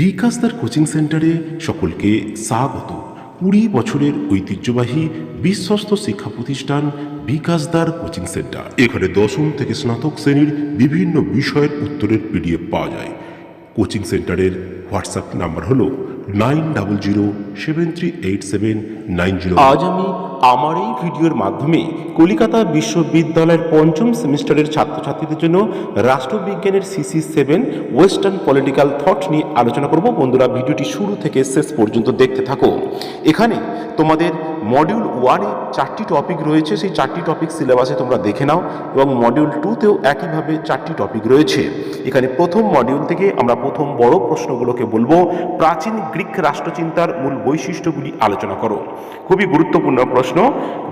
বিকাশদার coaching সেন্টারে সকলকে স্বাগত। কুড়ি বছরের ঐতিহ্যবাহী বিশ্বস্ত শিক্ষা প্রতিষ্ঠান বিকাশদার কোচিং সেন্টার। এখানে দশম থেকে স্নাতক শ্রেণির বিভিন্ন বিষয়ের উত্তরের পিডিএফ পাওয়া যায়। কোচিং সেন্টারের হোয়াটসঅ্যাপ নাম্বার হলো nine double zero seven three eight seven nine zero আজ আমি আমার এই ভিডিওর মাধ্যমে কলিকাতা বিশ্ববিদ্যালয়ের পঞ্চম সেমিস্টারের ছাত্রছাত্রীদের জন্য রাষ্ট্রবিজ্ঞানের CC seven western political thought নিয়ে আলোচনা করব। বন্ধুরা, ভিডিওটি শুরু থেকে শেষ পর্যন্ত দেখতে থাকো। এখানে তোমাদের মডিউল ওয়ানে চারটি টপিক রয়েছে, সেই চারটি টপিক সিলেবাসে তোমরা দেখে নাও এবং মডিউল টুতেও একইভাবে চারটি টপিক রয়েছে। এখানে প্রথম মডিউল থেকে আমরা প্রথম বড় প্রশ্নগুলোকে বলব। প্রাচীন গ্রিক রাষ্ট্রচিন্তার মূল বৈশিষ্ট্যগুলি আলোচনা করো। খুবই গুরুত্বপূর্ণ প্রশ্ন।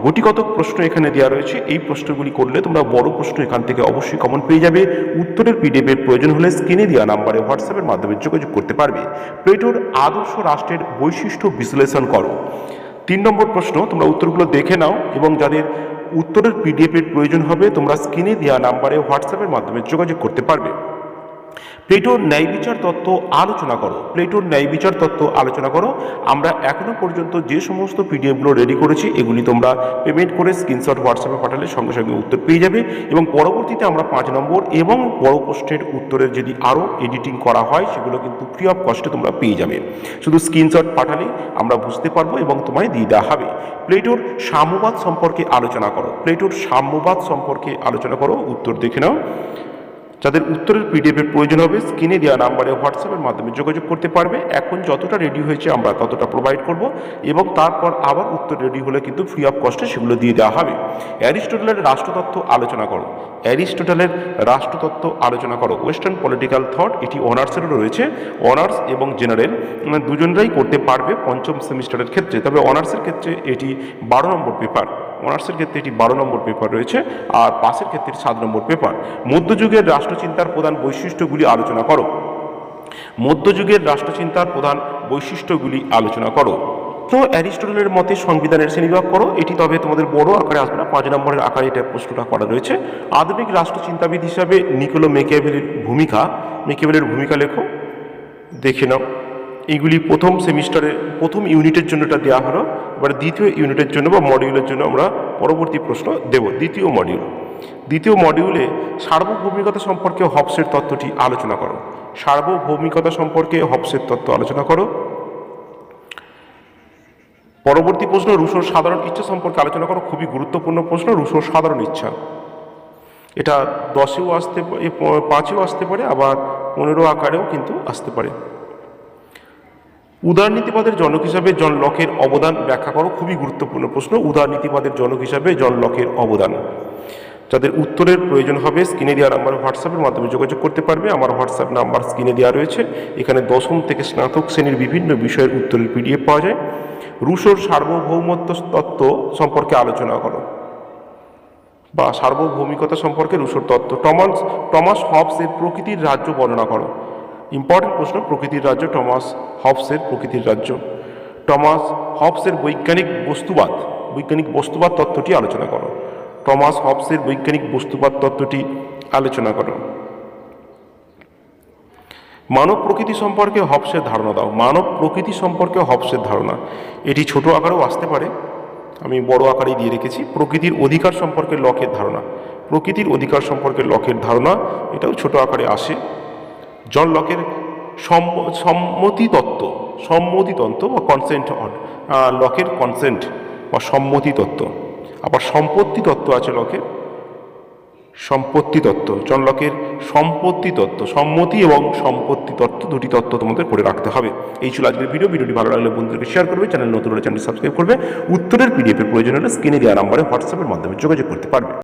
গুটিগত প্রশ্ন এখানে দেওয়া রয়েছে। এই প্রশ্নগুলি করলে তোমরা বড় প্রশ্ন এখান থেকে অবশ্যই কমন পেয়ে যাবে। উত্তরের পিডিএফের প্রয়োজন হলে স্ক্রিনে দেওয়া নাম্বারে হোয়াটসঅ্যাপের মাধ্যমে যোগাযোগ করতে পারবে। প্লেটোর আদর্শ রাষ্ট্রের বৈশিষ্ট্য বিশ্লেষণ করো। তিন নম্বর প্রশ্ন, তোমরা উত্তরগুলো দেখে নাও এবং যাদের উত্তরের পিডিএফ এর প্রয়োজন হবে, তোমরা স্ক্রিনে দেওয়া নাম্বারে হোয়াটসঅ্যাপের মাধ্যমে যোগাযোগ করতে পারবে। প্লেটোর ন্যায় বিচার তত্ত্ব আলোচনা করো। প্লেটোর ন্যায় বিচার তত্ত্ব আলোচনা করো। আমরা এখনও পর্যন্ত যে সমস্ত পিডিএফগুলো রেডি করেছি, এগুলি তোমরা পেমেন্ট করে স্ক্রিনশট হোয়াটসঅ্যাপে পাঠালে সঙ্গে সঙ্গে উত্তর পেয়ে যাবে। এবং পরবর্তীতে আমরা পাঁচ নম্বর এবং বড় প্রশ্নের উত্তরের যদি আরও এডিটিং করা হয়, সেগুলো কিন্তু ফ্রি অফ কস্টে তোমরা পেয়ে যাবে। শুধু স্ক্রিনশট পাঠালেই আমরা বুঝতে পারব এবং তোমায় দিয়ে দেওয়া হবে। প্লেটোর সাম্যবাদ সম্পর্কে আলোচনা করো। প্লেটোর সাম্যবাদ সম্পর্কে আলোচনা করো। উত্তর দেখে নাও। যাদের উত্তরের পিডিএফ এর প্রয়োজন হবে স্ক্রিনে দেওয়া নাম্বারে হোয়াটসঅ্যাপের মাধ্যমে যোগাযোগ করতে পারবে। এখন যতটা রেডি হয়েছে আমরা ততটা প্রোভাইড করব এবং তারপর আবার উত্তর রেডি হলে কিন্তু ফ্রি অফ কস্টে সেগুলো দিয়ে দেওয়া হবে। অ্যারিস্টোটেলের রাষ্ট্রতত্ত্ব আলোচনা করো। অ্যারিস্টোটেলের রাষ্ট্রতত্ত্ব আলোচনা করো। ওয়েস্টার্ন পলিটিক্যাল থট এটি অনার্সেরও রয়েছে। অনার্স এবং জেনারেল দুজনরাই করতে পারবে পঞ্চম সেমিস্টারের ক্ষেত্রে। তবে অনার্সের ক্ষেত্রে এটি বারো নম্বর পেপার অনার্সের ক্ষেত্রে এটি বারো নম্বর পেপার রয়েছে। আর পাসের ক্ষেত্রে সাত নম্বর পেপার মধ্যযুগের রাষ্ট্রচিন্তার প্রধান বৈশিষ্ট্যগুলি আলোচনা করো। মধ্যযুগের রাষ্ট্রচিন্তার প্রধান বৈশিষ্ট্যগুলি আলোচনা করো। তো অ্যারিস্টটলের মতে সংবিধানের শ্রেণীবিভাগ করো। এটি তবে তোমাদের বড় আকারে আসবে না। পাঁচ নম্বরের আকারে এটা প্রশ্নটা করা রয়েছে। আধুনিক রাষ্ট্রচিন্তাবিদ হিসাবে নিকোলো মেকিয়াভেলির ভূমিকা মেকিয়াভেলির ভূমিকা লেখো। দেখে নাও। এইগুলি প্রথম সেমিস্টারে প্রথম ইউনিটের জন্য এটা দেওয়া হলো। এবার দ্বিতীয় ইউনিটের জন্য বা মডিউলের জন্য আমরা পরবর্তী প্রশ্ন দেব। দ্বিতীয় মডিউল। দ্বিতীয় মডিউলে সার্বভৌমিকতা সম্পর্কে হবসের তত্ত্বটি আলোচনা করো। সার্বভৌমিকতা সম্পর্কে হবসের তত্ত্ব আলোচনা করো। পরবর্তী প্রশ্ন, রুশোর সাধারণ ইচ্ছা সম্পর্কে আলোচনা করো। খুবই গুরুত্বপূর্ণ প্রশ্ন, রুশোর সাধারণ ইচ্ছা। এটা দশেও আসতে পাঁচেও আসতে পারে, আবার পনেরো আকারেও কিন্তু আসতে পারে। উদারনীতিবাদের জনক হিসাবে জন লকের অবদান ব্যাখ্যা করো। খুবই গুরুত্বপূর্ণ প্রশ্ন, উদারনীতিবাদের জনক হিসাবে জন লকের অবদান। যাদের উত্তরের প্রয়োজন হবে, স্ক্রিনে দেওয়া নাম্বার হোয়াটসঅ্যাপের মাধ্যমে যোগাযোগ করতে পারবে। আমার হোয়াটসঅ্যাপ নাম্বার স্ক্রিনে দেওয়া রয়েছে। এখানে দশম থেকে স্নাতক শ্রেণির বিভিন্ন বিষয়ের উত্তরের পিডিএফ পাওয়া যায়। রুশোর সার্বভৌমত্ব তত্ত্ব সম্পর্কে আলোচনা করো। বা সার্বভৌমিকতা সম্পর্কে রুশোর তত্ত্ব। টমাস টমাস হবসের প্রকৃতির রাজ্য বর্ণনা করো। ইম্পর্টেন্ট প্রশ্ন, প্রকৃতির রাজ্য টমাস হবসের প্রকৃতির রাজ্য। টমাস হবসের বৈজ্ঞানিক বস্তুবাদ বৈজ্ঞানিক বস্তুবাদ তত্ত্বটি আলোচনা করো। টমাস হবসের বৈজ্ঞানিক বস্তুবাদ তত্ত্বটি আলোচনা করো। মানব প্রকৃতি সম্পর্কে হবসের ধারণা দাও। মানব প্রকৃতি সম্পর্কে হবসের ধারণা। এটি ছোট আকারেও আসতে পারে। আমি বড় আকারেই দিয়ে রেখেছি। প্রকৃতির অধিকার সম্পর্কে লকের ধারণা। প্রকৃতির অধিকার সম্পর্কে লকের ধারণা, এটাও ছোট আকারে আসে। জন লকের সম্ম- সম্মতি তত্ত্ব সম্মতি তত্ত্ব বা কনসেন্ট লকের কনসেন্ট বা সম্মতি তত্ত্ব। আবার সম্পত্তি তত্ত্ব আছে লকের। সম্পত্তি তত্ত্ব জন লকের সম্পত্তি তত্ত্ব, সম্মতি এবং সম্পত্তি তত্ত্ব দুটি তত্ত্ব তোমাদের করে রাখতে হবে। এই ছিল আজকের ভিডিও ভিডিওটি ভালো লাগলে বন্ধুদেরকে শেয়ার করবে চ্যানেল নতুন হলে চ্যানেল সাবস্ক্রাইব করবে। উত্তরের পিডিএফের প্রয়োজন হলে স্ক্রিনে দেওয়া নাম্বারে হোয়াটসঅ্যাপের মাধ্যমে যোগাযোগ করতে পারবে।